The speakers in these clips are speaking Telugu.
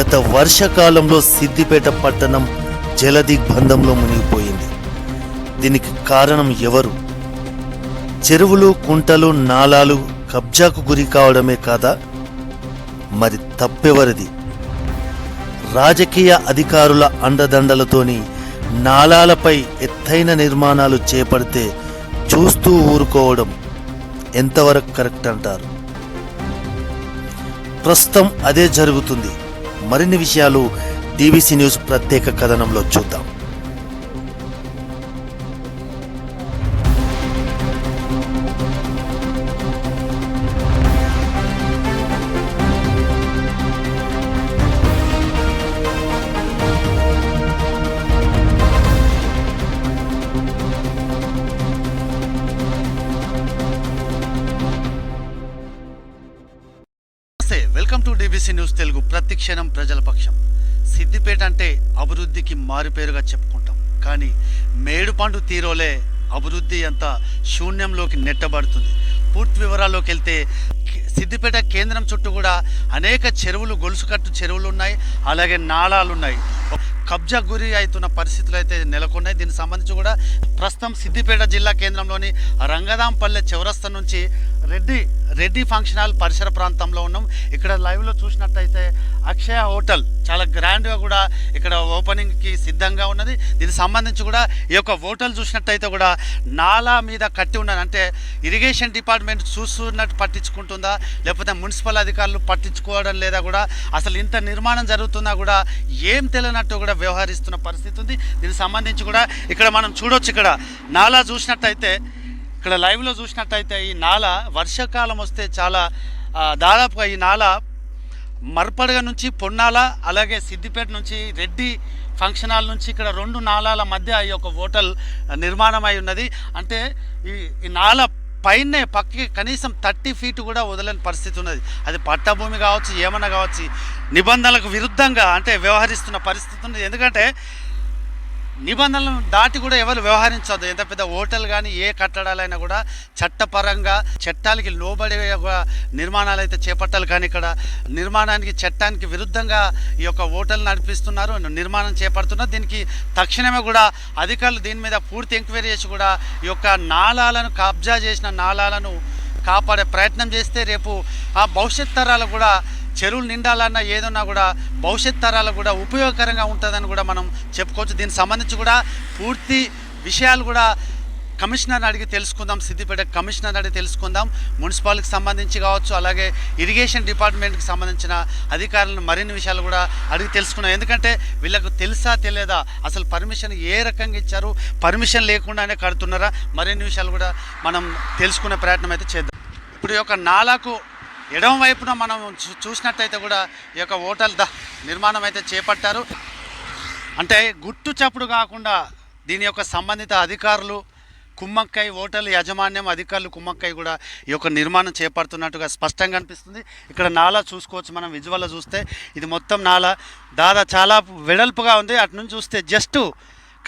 గత వర్షకాలంలో సిద్దిపేట పట్టణం జలదిగ్బంధంలో మునిగిపోయింది. దీనికి కారణం ఎవరు? చెరువులు కుంటలు నాలాలు కబ్జాకు గురి కావడమే కాదా? మరి తప్పెవరిది? రాజకీయ అధికారుల అండదండలతోని నాలాలపై ఎత్తైన నిర్మాణాలు చేపడితే చూస్తూ ఊరుకోవడం ఎంతవరకు కరెక్ట్ అంటారు? ప్రస్తుతం అదే జరుగుతుంది. మరిన్ని విషయాలు టీవీసీ న్యూస్ ప్రత్యేక కథనంలో చూద్దాం. తెలుగు ప్రతి క్షణం ప్రజల పక్షం. సిద్దిపేట అంటే అభివృద్ధికి మారుపేరుగా చెప్పుకుంటాం. కానీ మేడుపండు తీరోలే అభివృద్ధి అంత శూన్యంలోకి నెట్టబడుతుంది. పూర్తి వివరాల్లోకి వెళ్తే సిద్దిపేట కేంద్రం చుట్టూ కూడా అనేక చెరువులు గొలుసుకట్టు చెరువులు ఉన్నాయి అలాగే నాళాలు ఉన్నాయి కబ్జా గురి అవుతున్న పరిస్థితులు అయితే నెలకొన్నాయి. దీనికి సంబంధించి కూడా ప్రస్తుతం సిద్దిపేట జిల్లా కేంద్రంలోని రంగదాంపల్లె చౌరస్తా నుంచి రెడ్డి రెడ్డి ఫంక్షన్ హాల్ పరిసర ప్రాంతంలో ఉన్నాం. ఇక్కడ లైవ్లో చూసినట్టయితే అక్షయ హోటల్ చాలా గ్రాండ్గా కూడా ఇక్కడ ఓపెనింగ్కి సిద్ధంగా ఉన్నది. దీనికి సంబంధించి కూడా ఈ యొక్క హోటల్ చూసినట్టయితే కూడా నాలా మీద కట్టి ఉన్నది. అంటే ఇరిగేషన్ డిపార్ట్మెంట్ చూస్తున్నట్టు పట్టించుకుంటుందా? లేకపోతే మున్సిపల్ అధికారులు పట్టించుకోవడం లేదా కూడా? అసలు ఇంత నిర్మాణం జరుగుతున్నా కూడా ఏం తెలియనట్టు కూడా వ్యవహరిస్తున్న పరిస్థితి ఉంది. దీనికి సంబంధించి కూడా ఇక్కడ మనం చూడొచ్చు. ఇక్కడ నాలా చూసినట్టయితే ఇక్కడ లైవ్లో చూసినట్టయితే ఈ నాల వర్షాకాలం వస్తే చాలా దాదాపుగా ఈ నాల మర్పడగ నుంచి పొన్నాల అలాగే సిద్దిపేట నుంచి రెడ్డి ఫంక్షన్ హాల్ నుంచి ఇక్కడ రెండు నాలాల మధ్య ఈ యొక్క హోటల్ నిర్మాణం అయి ఉన్నది. అంటే ఈ ఈ నాల పైనే పక్కకి కనీసం థర్టీ ఫీట్ కూడా వదలని పరిస్థితి ఉన్నది. అది పట్టభూమి కావచ్చు ఏమన్నా కావచ్చు నిబంధనలకు విరుద్ధంగా అంటే వ్యవహరిస్తున్న పరిస్థితి ఉన్నది. ఎందుకంటే నిబంధనలను దాటి కూడా ఎవరు వ్యవహరించదు ఎంత పెద్ద హోటల్ కానీ ఏ కట్టడాలైనా కూడా చట్టపరంగా చట్టాలకి లోబడి నిర్మాణాలు అయితే చేపట్టాలి. కానీ ఇక్కడ నిర్మాణానికి చట్టానికి విరుద్ధంగా ఈ యొక్క హోటల్ నడిపిస్తున్నారు. నిర్మాణం చేపడుతున్నారు. దీనికి తక్షణమే కూడా అధికారులు దీని మీద పూర్తి ఎంక్వైరీ చేసి కూడా ఈ యొక్క నాళాలను కబ్జా చేసిన నాళాలను కాపాడే ప్రయత్నం చేస్తే రేపు ఆ భవిష్యత్ తరాలు కూడా చెరువులు నిండాలన్నా ఏదన్నా కూడా భవిష్యత్ తరాలకు కూడా ఉపయోగకరంగా ఉంటుందని కూడా మనం చెప్పుకోవచ్చు. దీనికి సంబంధించి కూడా పూర్తి విషయాలు కూడా కమిషనర్ అడిగి తెలుసుకుందాం సిద్దిపేట కమిషనర్ అడిగి తెలుసుకుందాం. మున్సిపాలిటీకి సంబంధించి కావచ్చు అలాగే ఇరిగేషన్ డిపార్ట్మెంట్కి సంబంధించిన అధికారులను మరిన్ని విషయాలు కూడా అడిగి తెలుసుకున్నాం ఎందుకంటే వీళ్ళకు తెలుసా తెలియదా? అసలు పర్మిషన్ ఏ రకంగా ఇచ్చారు? పర్మిషన్ లేకుండానే కడుతున్నారా? మరిన్ని విషయాలు కూడా మనం తెలుసుకునే ప్రయత్నం అయితే చేద్దాం. ఇప్పుడు ఈ యొక్క నాలాకు ఎడమ వైపున మనం చూ- చూసినట్టయితే కూడా ఈ యొక్క హోటల్ ద నిర్మాణం అయితే చేపట్టారు. అంటే గుట్టు చప్పుడు కాకుండా దీని యొక్క సంబంధిత అధికారులు కుమ్మక్కై హోటల్ యాజమాన్యం అధికారులు కుమ్మక్కై కూడా ఈ యొక్క నిర్మాణం చేపడుతున్నట్టుగా స్పష్టంగా అనిపిస్తుంది. ఇక్కడ నాలా చూసుకోవచ్చు మనం విజువల్లో చూస్తే. ఇది మొత్తం నాలా. దాదా చాలా వెడల్పుగా ఉంది. అటు నుంచి చూస్తే జస్ట్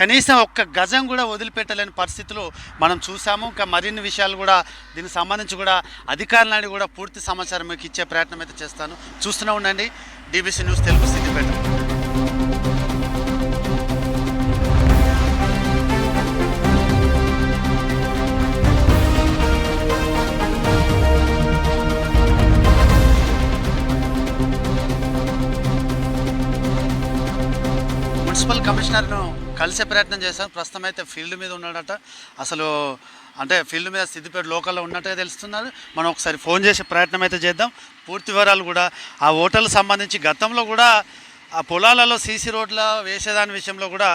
కనీసం ఒక్క గజం కూడా వదిలిపెట్టలేని పరిస్థితులు మనం చూసాము. ఇంకా మరిన్ని విషయాలు కూడా దీనికి సంబంధించి కూడా అధికారులని కూడా పూర్తి సమాచారం మీకు ఇచ్చే ప్రయత్నం అయితే చేస్తాను. చూస్తూనే ఉండండి. DBC news Telugu Siddipet. Municipal కమిషనర్ను కలిసే ప్రయత్నం చేశాను ప్రస్తుతం అయితే ఫీల్డ్ మీద ఉన్నాడట. అసలు అంటే ఫీల్డ్ మీద సిద్దిపేట లోకల్లో ఉన్నట్టుగా తెలుస్తున్నారు మనం ఒకసారి ఫోన్ చేసే ప్రయత్నం అయితే చేద్దాం. పూర్తి వివరాలు కూడా ఆ ఓటర్లు సంబంధించి గతంలో కూడా ఆ పొలాలలో సీసీ రోడ్ల వేసేదాని విషయంలో కూడా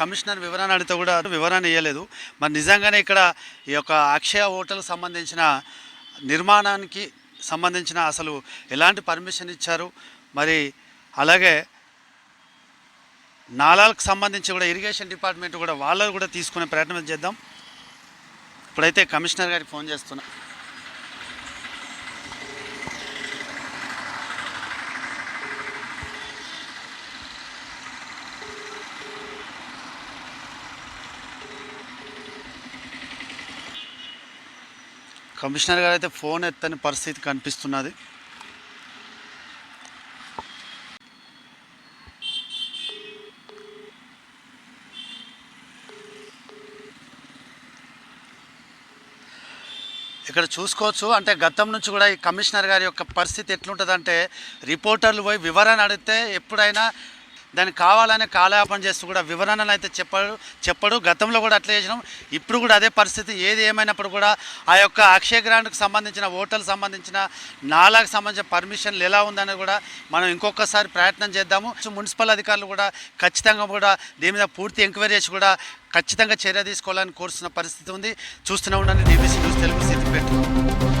కమిషనర్ వివరణ అడిగితే కూడా వివరణ ఇవ్వలేదు మరి నిజంగానే ఇక్కడ ఈ యొక్క అక్షయ హోటల్ సంబంధించిన నిర్మాణానికి సంబంధించిన అసలు ఎలాంటి పర్మిషన్ ఇచ్చారు? మరి అలాగే నాలాలకు సంబంధించి కూడా ఇరిగేషన్ డిపార్ట్మెంట్ కూడా వాళ్ళు కూడా తీసుకునే ప్రయత్నం చేద్దాం. ఇప్పుడైతే కమిషనర్ గారికి ఫోన్ చేస్తున్నా. కమిషనర్ గారు అయితే ఫోన్ ఎత్తని పరిస్థితి కనిపిస్తున్నది. ఇక్కడ చూసుకోవచ్చు. అంటే గతం నుంచి కూడా ఈ కమిషనర్ గారి యొక్క పరిస్థితి ఎట్లుంటుందంటే రిపోర్టర్లు పోయి వివరణ అడిగితే ఎప్పుడైనా దానికి కావాలనే కాలయాపన చేస్తూ కూడా వివరణలు అయితే చెప్పడు చెప్పడు. గతంలో కూడా అట్లా చేసినాం. ఇప్పుడు కూడా అదే పరిస్థితి. ఏది ఏమైనప్పుడు కూడా ఆ యొక్క అక్షయ గ్రాండ్కి సంబంధించిన హోటల్ సంబంధించిన నాలాకు సంబంధించిన పర్మిషన్లు ఎలా ఉందని కూడా మనం ఇంకొకసారి ప్రయత్నం చేద్దాము. మున్సిపల్ అధికారులు కూడా ఖచ్చితంగా కూడా దీని మీద పూర్తి ఎంక్వైరీ చేసి కూడా ఖచ్చితంగా చర్య తీసుకోవాలని కోరుతున్న పరిస్థితి ఉంది. చూస్తూనే ఉండండి. DBC news Telugu Siddipet